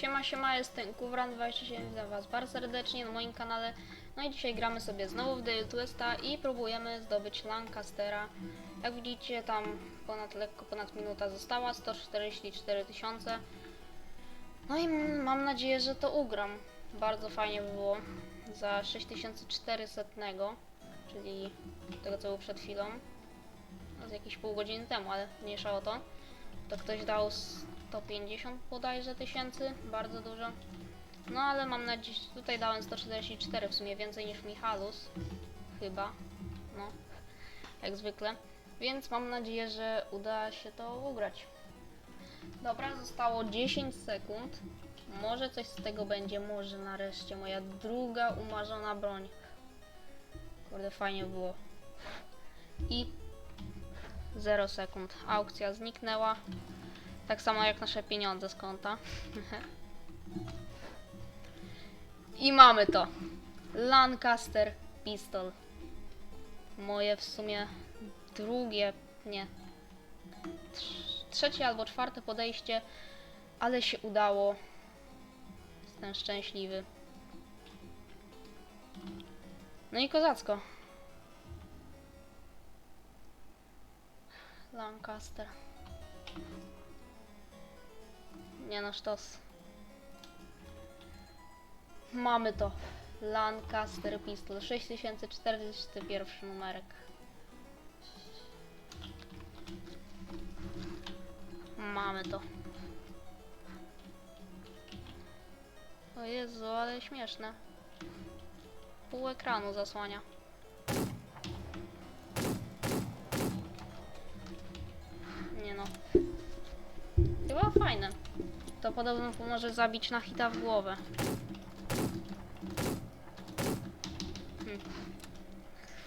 Siema, siema, jestem Kuwran27, witam was bardzo serdecznie na moim kanale. No i dzisiaj gramy sobie znowu w Daily Twista i próbujemy zdobyć Lancastera. Jak widzicie, tam ponad lekko ponad minuta została, 144 tysiące. No i mam nadzieję, że to ugram. Bardzo fajnie by było za 6400, czyli tego co było przed chwilą. No, z jakieś pół godziny temu, ale mniejsza o to. To ktoś dał 150 bodajże tysięcy, bardzo dużo. No ale mam nadzieję, tutaj dałem 144, w sumie więcej niż Michalus, chyba, no, jak zwykle. Więc mam nadzieję, że uda się to ugrać. Dobra, zostało 10 sekund. Może coś z tego będzie, może nareszcie moja druga umarzona broń. Kurde, fajnie było. I 0 sekund. Aukcja zniknęła. Tak samo jak nasze pieniądze z konta. I mamy to. Lancaster Pistol. Moje w sumie drugie, nie. trz- Trzecie albo czwarte podejście, ale się udało. Jestem szczęśliwy. No i kozacko. Lancaster. Nie no, sztos. Mamy to. Lancaster Pistol 6041 numerek. Mamy to. O Jezu, ale śmieszne. Pół ekranu zasłania. Nie no. Chyba fajne. To podobno pomoże zabić na hita w głowę. Hmm.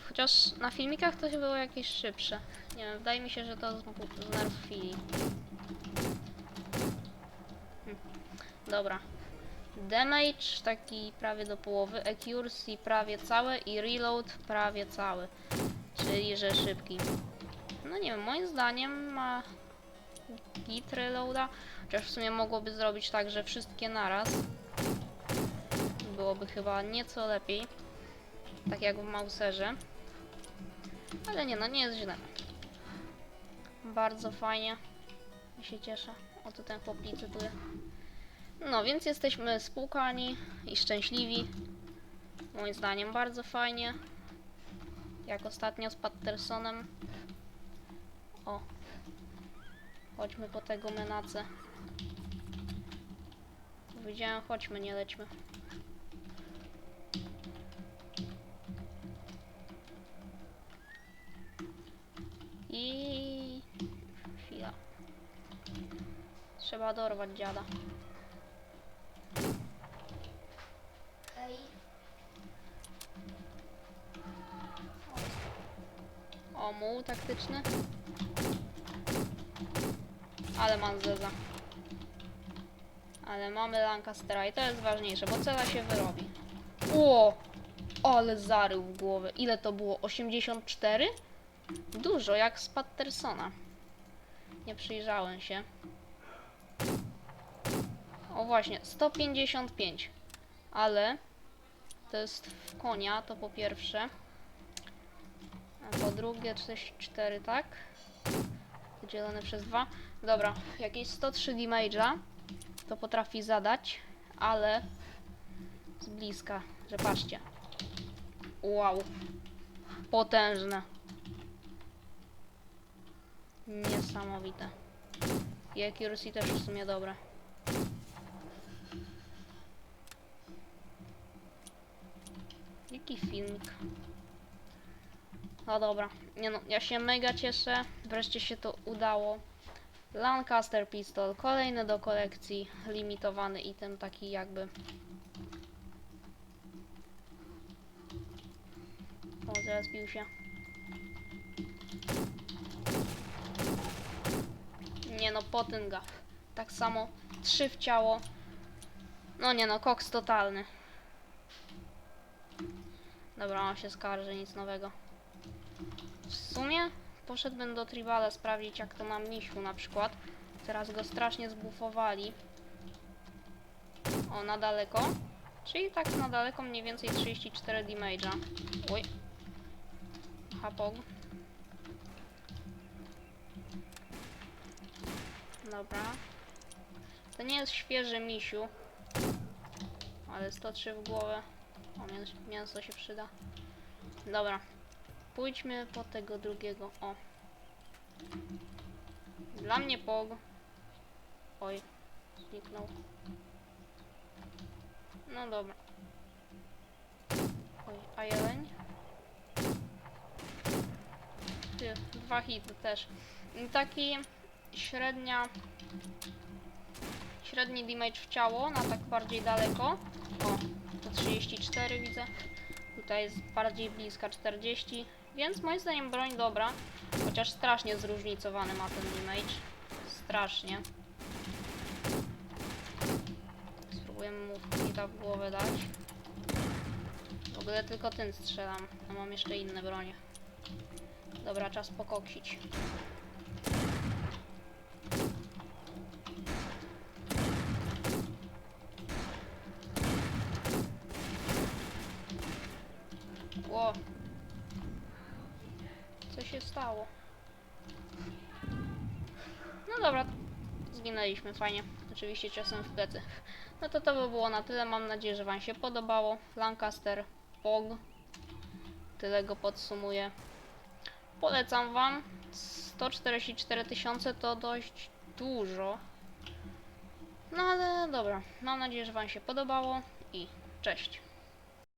Chociaż na filmikach to się było jakieś szybsze. Nie wiem, wydaje mi się, że to z, z nerfili. Hmm. Dobra. Damage taki prawie do połowy, accuracy prawie całe i reload prawie cały. Czyli, że szybki. No nie wiem, moim zdaniem ma git reloada. Chociaż w sumie mogłoby zrobić tak, że wszystkie naraz. Byłoby chyba nieco lepiej. Tak jak w Mauserze. Ale nie no, nie jest źle. Bardzo fajnie. Ja się cieszę. O to ten chłop licytuje. No, więc jesteśmy spłukani i szczęśliwi. Moim zdaniem bardzo fajnie. Jak ostatnio z Pattersonem. O. Chodźmy po tego menacę. Powiedziałem, chodźmy, nie lećmy. I... Chwila. Trzeba dorwać dziada. Ej, O, muł taktyczny. Ale mam zeza. Ale mamy Lancastera i to jest ważniejsze, bo cela się wyrobi. Ło! Ale zarył w głowę. Ile to było? 84? Dużo, jak z Pattersona. Nie przyjrzałem się. O właśnie, 155. Ale to jest w konia, to po pierwsze. A po drugie 34, tak? Podzielone przez 2. Dobra, jakieś 103 damage'a to potrafi zadać, ale z bliska, że patrzcie. Wow. Potężne. Niesamowite. I accuracy też w sumie dobre. Jaki filmik? No dobra, nie no, ja się mega cieszę, wreszcie się to udało. Lancaster Pistol, kolejny do kolekcji, limitowany item, taki jakby. O, zaraz bił się. Nie no, potęga. Tak samo, trzy w ciało. No nie no, koks totalny. Dobra, on się skarży, nic nowego. W sumie poszedłbym do Tribala sprawdzić jak to na misiu na przykład. Teraz go strasznie zbufowali. O, na daleko. Czyli tak na daleko mniej więcej 34 damage'a. Oj. Hapog. Dobra. To nie jest świeży misiu. Ale 103 w głowę. O, mięs mięso się przyda. Dobra. Pójdźmy po tego drugiego. O. Dla mnie pog. Oj. Zniknął. No dobra. Oj, a jeleń? Ty, dwa hity też. Taki średnia... Średni damage w ciało, na tak bardziej daleko. O, to 34 widzę. Tutaj jest bardziej bliska 40. Więc moim zdaniem broń dobra. Chociaż strasznie zróżnicowany ma ten damage. Strasznie. Spróbujemy mu hita w głowę dać. W ogóle tylko tym strzelam. A mam jeszcze inne bronie. Dobra, czas pokoksić. Się stało? No dobra, zginęliśmy, fajnie. Oczywiście ciosem w plecy. No to to by było na tyle. Mam nadzieję, że Wam się podobało. Lancaster POG. Tyle go podsumuję. Polecam Wam. 144 tysiące to dość dużo. No ale dobra. Mam nadzieję, że Wam się podobało i cześć.